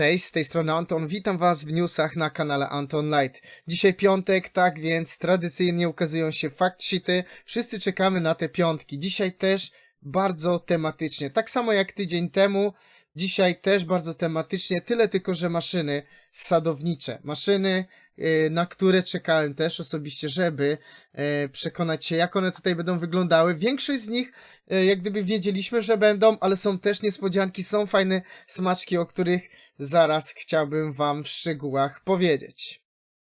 Cześć, z tej strony Anton, witam was w newsach na kanale Anton Light. Dzisiaj piątek, tak więc tradycyjnie ukazują się fact sheety, wszyscy czekamy na te piątki. Dzisiaj też bardzo tematycznie, tak samo jak tydzień temu, dzisiaj też bardzo tematycznie, tyle tylko, że maszyny sadownicze, maszyny, yy, na które czekałem też osobiście, żeby yy, przekonać się, jak one tutaj będą wyglądały. Większość z nich, yy, jak gdyby wiedzieliśmy, że będą, ale są też niespodzianki, są fajne smaczki, o których zaraz chciałbym wam w szczegółach powiedzieć.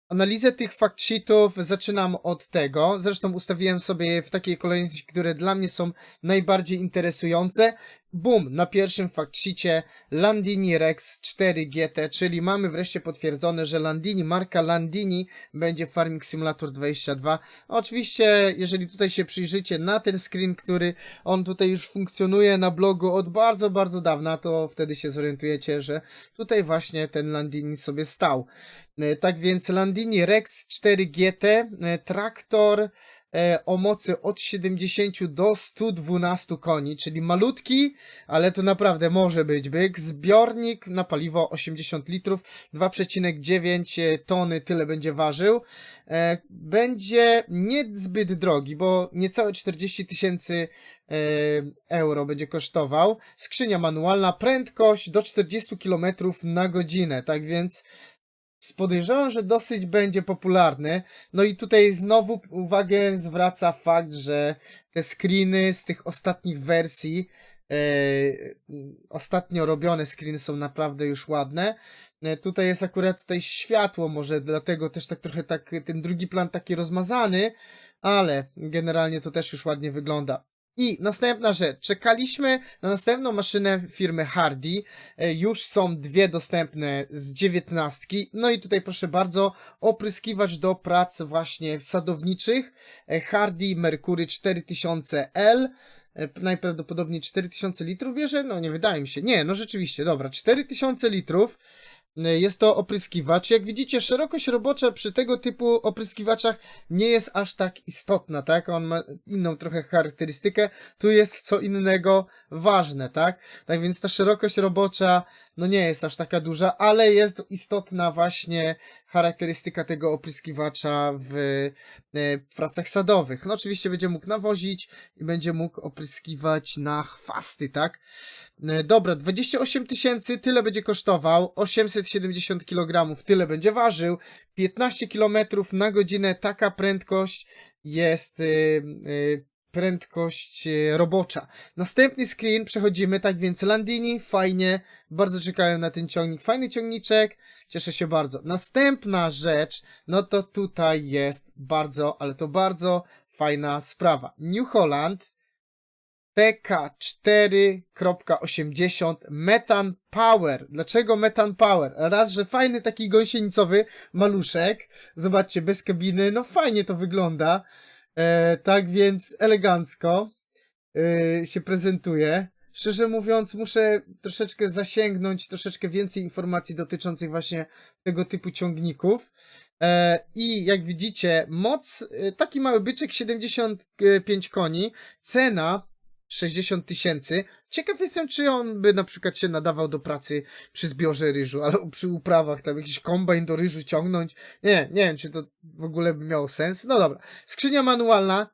Analizę tych fact sheetów zaczynam od tego, zresztą ustawiłem sobie je w takiej kolejności, które dla mnie są najbardziej interesujące. Boom, na pierwszym fact sheetie Landini Rex 4 GT, czyli mamy wreszcie potwierdzone, że Landini, marka Landini będzie Farming Simulator 22. Oczywiście, jeżeli tutaj się przyjrzycie na ten screen, który on tutaj już funkcjonuje na blogu od bardzo, bardzo dawna, to wtedy się zorientujecie, że tutaj właśnie ten Landini sobie stał. E, Tak więc Landini Rex 4 GT, e, traktor o mocy od 70 do 112 koni, czyli malutki, ale to naprawdę może być byk. Zbiornik na paliwo 80 litrów, 2,9 tony, tyle będzie ważył. E, Będzie niezbyt drogi, bo niecałe 40 tysięcy e, euro będzie kosztował. Skrzynia manualna, prędkość do 40 km na godzinę, tak więc podejrzewam, że dosyć będzie popularny. No i tutaj znowu uwagę zwraca fakt, że te screeny z tych ostatnich wersji, e, ostatnio robione screeny są naprawdę już ładne. E, tutaj jest akurat tutaj światło, może dlatego też tak trochę tak ten drugi plan taki rozmazany, ale generalnie to też już ładnie wygląda. I następna rzecz. Czekaliśmy na następną maszynę firmy Hardy. E, Już są dwie dostępne z dziewiętnastki. No i tutaj proszę bardzo, opryskiwacz do prac właśnie sadowniczych. E, Hardy Mercury 4000L. E, Najprawdopodobniej 4000 litrów bierze? No nie wydaje mi się. Nie, no rzeczywiście, dobra. 4000 litrów. E, Jest to opryskiwacz. Jak widzicie, szerokość robocza przy tego typu opryskiwaczach nie jest aż tak istotna, tak? On ma inną trochę charakterystykę. Tu jest co innego ważne, tak? Tak więc ta szerokość robocza, no nie jest aż taka duża, ale jest istotna właśnie charakterystyka tego opryskiwacza w e, pracach sadowych. No oczywiście będzie mógł nawozić i będzie mógł opryskiwać na chwasty, tak? E, Dobra, 28 tysięcy, tyle będzie kosztował, 870 kg, tyle będzie ważył, 15 km na godzinę, taka prędkość jest y, prędkość y, robocza. Następny screen, przechodzimy, tak więc Landini, fajnie, bardzo czekałem na ten ciągnik, fajny ciągniczek, cieszę się bardzo. Następna rzecz, no to tutaj jest bardzo, ale to bardzo fajna sprawa. New Holland, TK4.80 Metan Power. Dlaczego Metan Power? Raz, że fajny taki gąsienicowy maluszek. Zobaczcie, bez kabiny. No fajnie to wygląda. E, tak więc elegancko e, się prezentuje. Szczerze mówiąc, muszę troszeczkę zasięgnąć troszeczkę więcej informacji dotyczących właśnie tego typu ciągników. E, I jak widzicie, moc, e, taki mały byczek 75 koni, cena 60 tysięcy. Ciekaw jestem, czy on by na przykład się nadawał do pracy przy zbiorze ryżu, albo przy uprawach, tam jakiś kombajn do ryżu ciągnąć. Nie, nie wiem, czy to w ogóle by miało sens. No dobra. Skrzynia manualna.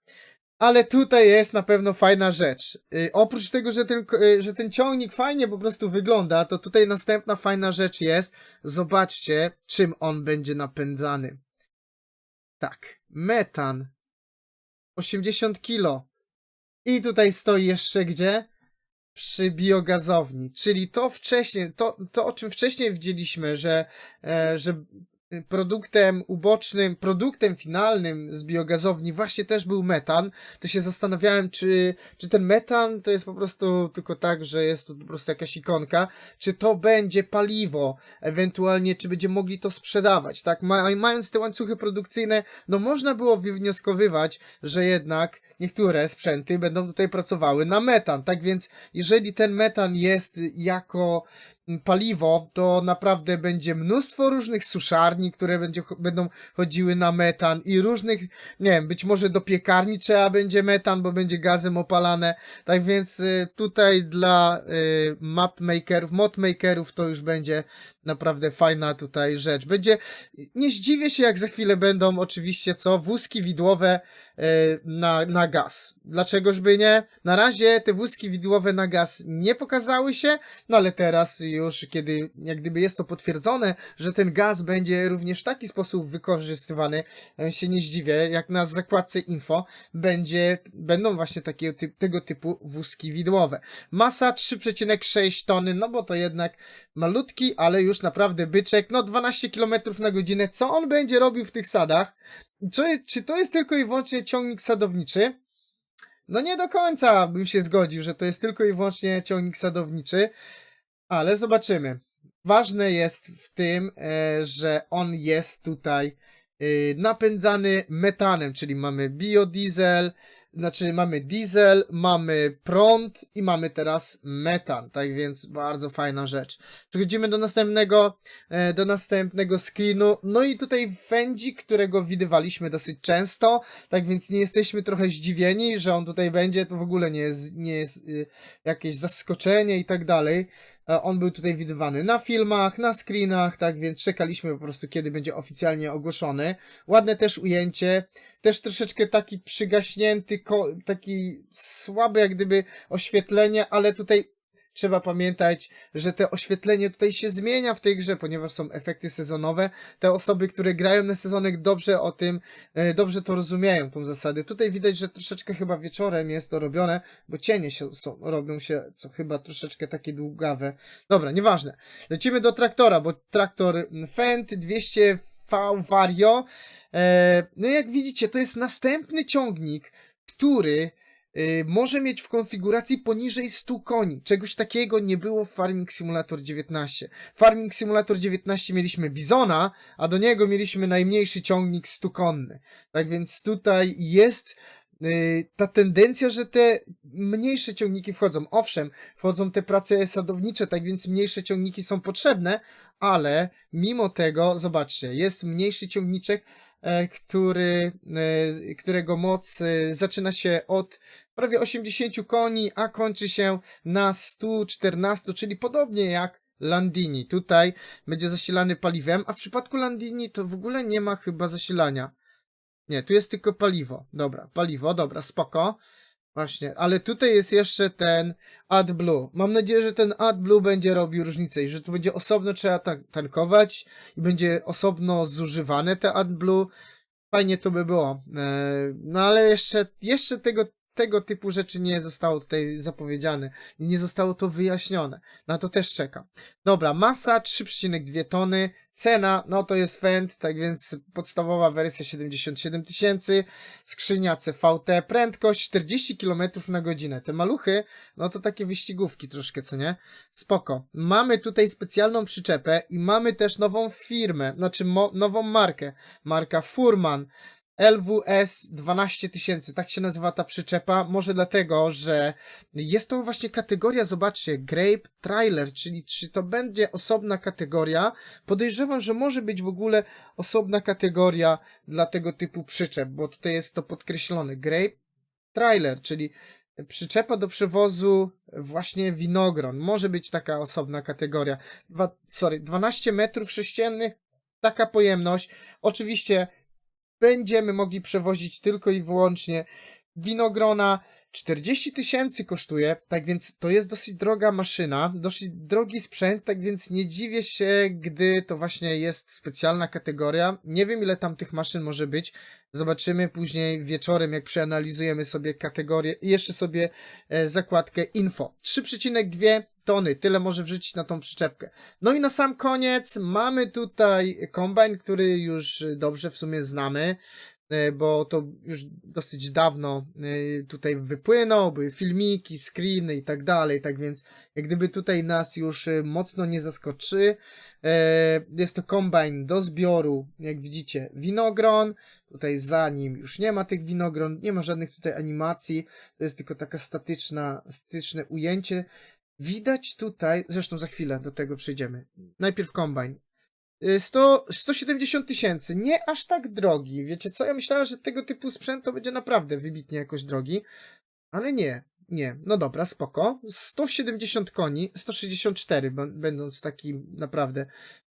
Ale tutaj jest na pewno fajna rzecz. Yy, oprócz tego, że ten, yy, że ten ciągnik fajnie po prostu wygląda, to tutaj następna fajna rzecz jest. Zobaczcie, czym on będzie napędzany. Tak, metan. 80 kilo. I tutaj stoi jeszcze gdzie? Przy biogazowni, czyli to wcześniej, to, to o czym wcześniej widzieliśmy, że, e, że produktem ubocznym, produktem finalnym z biogazowni właśnie też był metan, to się zastanawiałem, czy, czy ten metan to jest po prostu tylko tak, że jest to po prostu jakaś ikonka, czy to będzie paliwo, ewentualnie czy będziemy mogli to sprzedawać, tak? Ma, mając te łańcuchy produkcyjne, no można było wywnioskowywać, że jednak niektóre sprzęty będą tutaj pracowały na metan. Tak więc, jeżeli ten metan jest jako paliwo, to naprawdę będzie mnóstwo różnych suszarni, które będzie, będą chodziły na metan i różnych, nie wiem, być może do piekarni trzeba będzie metan, bo będzie gazem opalane. Tak więc y, tutaj dla y, mapmakerów, modmakerów to już będzie naprawdę fajna tutaj rzecz. Będzie, nie zdziwię się jak za chwilę będą oczywiście co, wózki widłowe y, na, na gaz. Dlaczegoż by nie? Na razie te wózki widłowe na gaz nie pokazały się, no ale teraz już, kiedy jak gdyby jest to potwierdzone, że ten gaz będzie również w taki sposób wykorzystywany, e, się nie zdziwię, jak na zakładce info będzie, będą właśnie takie, ty, tego typu wózki widłowe. Masa 3,6 tony, no bo to jednak malutki, ale już naprawdę byczek, no 12 km na godzinę. Co on będzie robił w tych sadach? Czy, czy to jest tylko i wyłącznie ciągnik sadowniczy? No nie do końca bym się zgodził, że to jest tylko i wyłącznie ciągnik sadowniczy, ale zobaczymy. Ważne jest w tym, e, że on jest tutaj e, napędzany metanem, czyli mamy biodiesel, znaczy mamy diesel, mamy prąd i mamy teraz metan, tak więc bardzo fajna rzecz. Przechodzimy do następnego, e, do następnego screenu, no i tutaj wędzik, którego widywaliśmy dosyć często, tak więc nie jesteśmy trochę zdziwieni, że on tutaj będzie, to w ogóle nie jest, nie jest jakieś zaskoczenie i tak dalej. E, On był tutaj widywany na filmach, na screenach, tak więc czekaliśmy po prostu, kiedy będzie oficjalnie ogłoszony. Ładne też ujęcie, też troszeczkę taki przygaśnięty, taki słaby jak gdyby oświetlenie, ale tutaj trzeba pamiętać, że te oświetlenie tutaj się zmienia w tej grze, ponieważ są efekty sezonowe. Te osoby, które grają na sezonek dobrze o tym, e, dobrze to rozumieją, tą zasadę. Tutaj widać, że troszeczkę chyba wieczorem jest to robione, bo cienie się są, robią się, co chyba troszeczkę takie długawe. Dobra, nieważne. Lecimy do traktora, bo traktor Fendt 200 V Vario. E, no jak widzicie, to jest następny ciągnik, który może mieć w konfiguracji poniżej 100 koni. Czegoś takiego nie było w Farming Simulator 19. W Farming Simulator 19 mieliśmy Bizona, a do niego mieliśmy najmniejszy ciągnik 100 konny. Tak więc tutaj jest y, ta tendencja, że te mniejsze ciągniki wchodzą. Owszem, wchodzą te prace sadownicze, tak więc mniejsze ciągniki są potrzebne, ale mimo tego, zobaczcie, jest mniejszy ciągniczek, który, e, którego moc e, zaczyna się od prawie 80 koni, a kończy się na 114, czyli podobnie jak Landini. Tutaj będzie zasilany paliwem, a w przypadku Landini to w ogóle nie ma chyba zasilania. Nie, tu jest tylko paliwo. Dobra, paliwo, dobra, spoko. Właśnie, ale tutaj jest jeszcze ten AdBlue. Mam nadzieję, że ten AdBlue będzie robił różnicę i że tu będzie osobno trzeba ta- tankować i będzie osobno zużywane te AdBlue. Fajnie to by było. E, No ale jeszcze, jeszcze tego, tego typu rzeczy nie zostało tutaj zapowiedziane nie zostało to wyjaśnione. Na to też czekam. Dobra, masa 3,2 tony, cena, no to jest Fendt, tak więc podstawowa wersja 77 tysięcy, skrzynia CVT, prędkość 40 km na godzinę. Te maluchy, no to takie wyścigówki troszkę, co nie? Spoko. Mamy tutaj specjalną przyczepę i mamy też nową firmę, znaczy nową markę. Marka Furman. LWS 12 tysięcy, tak się nazywa ta przyczepa. Może dlatego, że jest to właśnie kategoria, zobaczcie, Grape Trailer, czyli czy to będzie osobna kategoria. Podejrzewam, że może być w ogóle osobna kategoria dla tego typu przyczep, bo tutaj jest to podkreślone. Grape Trailer, czyli przyczepa do przewozu właśnie winogron. Może być taka osobna kategoria. Dwa, sorry, 12 metrów sześciennych, taka pojemność. Oczywiście będziemy mogli przewozić tylko i wyłącznie winogrona. 40 tysięcy kosztuje, tak więc to jest dosyć droga maszyna, dosyć drogi sprzęt, tak więc nie dziwię się, gdy to właśnie jest specjalna kategoria. Nie wiem ile tam tych maszyn może być. Zobaczymy później wieczorem, jak przeanalizujemy sobie kategorię i jeszcze sobie e, zakładkę info. 3,2 tony, tyle może wrzucić na tą przyczepkę. No i na sam koniec mamy tutaj kombajn, który już dobrze w sumie znamy, e, bo to już dosyć dawno e, tutaj wypłynął, były filmiki, screeny i tak dalej, tak więc jak gdyby tutaj nas już e, mocno nie zaskoczy. Jest to kombajn do zbioru, jak widzicie, winogron, tutaj za nim już nie ma tych winogron, nie ma żadnych tutaj animacji, to jest tylko taka statyczna, statyczne ujęcie Widać tutaj, zresztą za chwilę do tego przejdziemy. Najpierw kombajn. Y, 100, 170 tysięcy, nie aż tak drogi. Wiecie co? Ja myślałem, że tego typu sprzęt to będzie naprawdę wybitnie jakoś drogi, ale nie, nie. No dobra, spoko. 170 koni, 164, bą- będąc takim naprawdę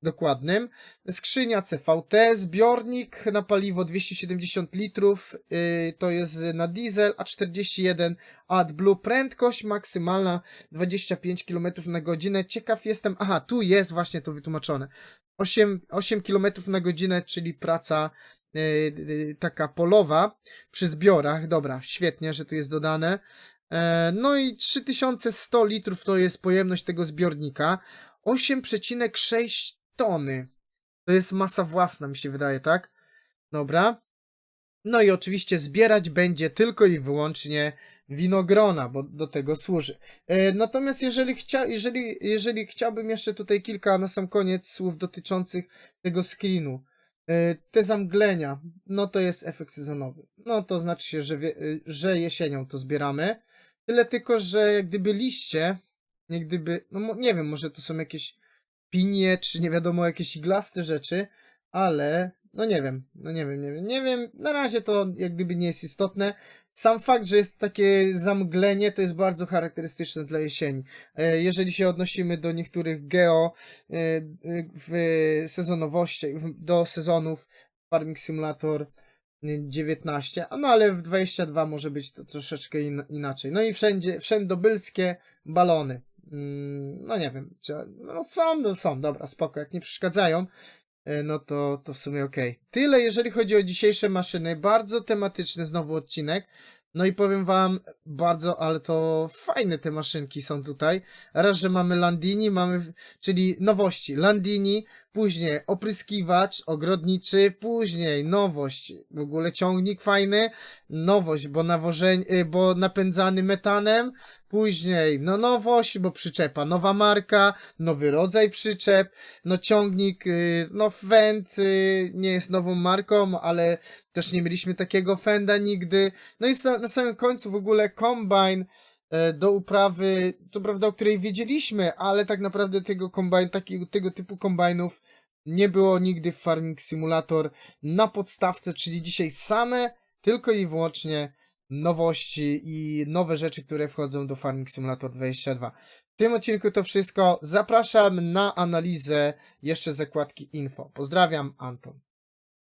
dokładnym. Skrzynia CVT, zbiornik na paliwo 270 litrów, yy, to jest na diesel, a 41 AdBlue, prędkość maksymalna 25 km na godzinę. Ciekaw jestem, aha, tu jest właśnie to wytłumaczone. 8, 8 km na godzinę, czyli praca yy, yy, taka polowa przy zbiorach. Dobra, świetnie, że tu jest dodane. E, no i 3100 litrów to jest pojemność tego zbiornika. 8,6 tony. To jest masa własna, mi się wydaje, tak? Dobra. No i oczywiście zbierać będzie tylko i wyłącznie winogrona, bo do tego służy. E, natomiast jeżeli, chcia, jeżeli, jeżeli chciałbym jeszcze tutaj kilka na sam koniec słów dotyczących tego screenu. E, Te zamglenia, no to jest efekt sezonowy. No to znaczy się, że, że jesienią to zbieramy. Tyle tylko, że jak gdyby liście, jak gdyby, no nie wiem, może to są jakieś pinie, czy nie wiadomo, jakieś iglaste rzeczy, ale no nie wiem, no nie wiem, nie wiem, nie wiem, na razie to jak gdyby nie jest istotne. Sam fakt, że jest takie zamglenie, to jest bardzo charakterystyczne dla jesieni. E, Jeżeli się odnosimy do niektórych geo e, e, w sezonowości, do sezonów Farming Simulator 19, a no ale w 22 może być to troszeczkę in, inaczej. No i wszędzie, wszędobylskie balony. Mm, No nie wiem, czy, no są, no są, dobra, spoko, jak nie przeszkadzają, y, no to, to w sumie okej. Tyle jeżeli chodzi o dzisiejsze maszyny, bardzo tematyczny znowu odcinek. No i powiem wam, bardzo, ale to fajne te maszynki są tutaj. Raz, że mamy Landini, mamy, czyli nowości. Landini, później opryskiwacz ogrodniczy, później nowość, w ogóle ciągnik fajny, nowość, bo nawożeń, y, bo napędzany metanem, później no nowość, bo przyczepa, nowa marka, nowy rodzaj przyczep, no ciągnik, y, no Fend y, nie jest nową marką, ale też nie mieliśmy takiego Fenda nigdy, no i na samym końcu w ogóle kombine, do uprawy, co prawda o której wiedzieliśmy, ale tak naprawdę tego kombajn, takiego, tego typu kombajnów nie było nigdy w Farming Simulator na podstawce, czyli dzisiaj same tylko i wyłącznie nowości i nowe rzeczy, które wchodzą do Farming Simulator 22. W tym odcinku to wszystko. Zapraszam na analizę jeszcze zakładki info. Pozdrawiam, Anton.